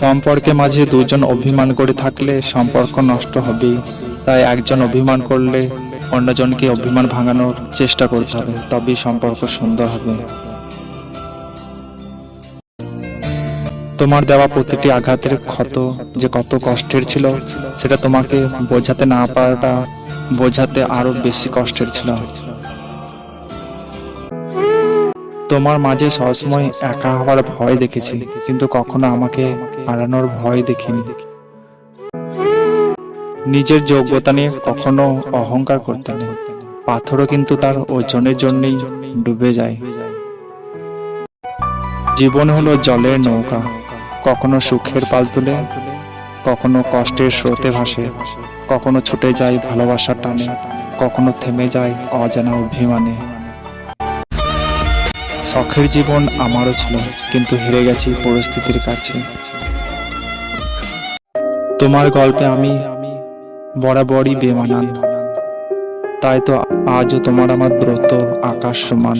সম্পর্কে মাঝে দুজন অভিমান করে থাকলে সম্পর্ক নষ্ট হবেই তাই একজন অভিমান করলে অন্যজনকে অভিমান ভাঙানোর চেষ্টা করতে হবে, তবেই সম্পর্ক সুন্দর হবে। তোমার দেওয়া প্রতিটি আঘাতের ক্ষত যে কত কষ্টের ছিল, সেটা তোমাকে বোঝাতে না পারাটা বোঝাতে আরও বেশি কষ্টের ছিল। তোমার মাঝে সবসময় একা হওয়ার ভয় দেখেছি, কিন্তু কখনো আমাকে হারানোর ভয় দেখিনি। নিজের যোগ্যতা নিয়ে কখনো অহংকার করতে নেই। পাথরও কিন্তু তার ওজনের জন্যই ডুবে যায়। জীবন হলো জলের নৌকা, কখনো সুখের পাল তুলে, কখনো কষ্টের স্রোতে ভাসে, কখনো ছুটে যায় ভালোবাসার টানে, কখনো থেমে যায় অজানা অভিমানে। শখের জীবন আমারও ছিল, কিন্তু হেরে গেছি পরিস্থিতির কাছে। তোমার গল্পে আমি বরাবরই বেমানান। তাই তো আজও তোমার আমার ব্রত আকাশ সমান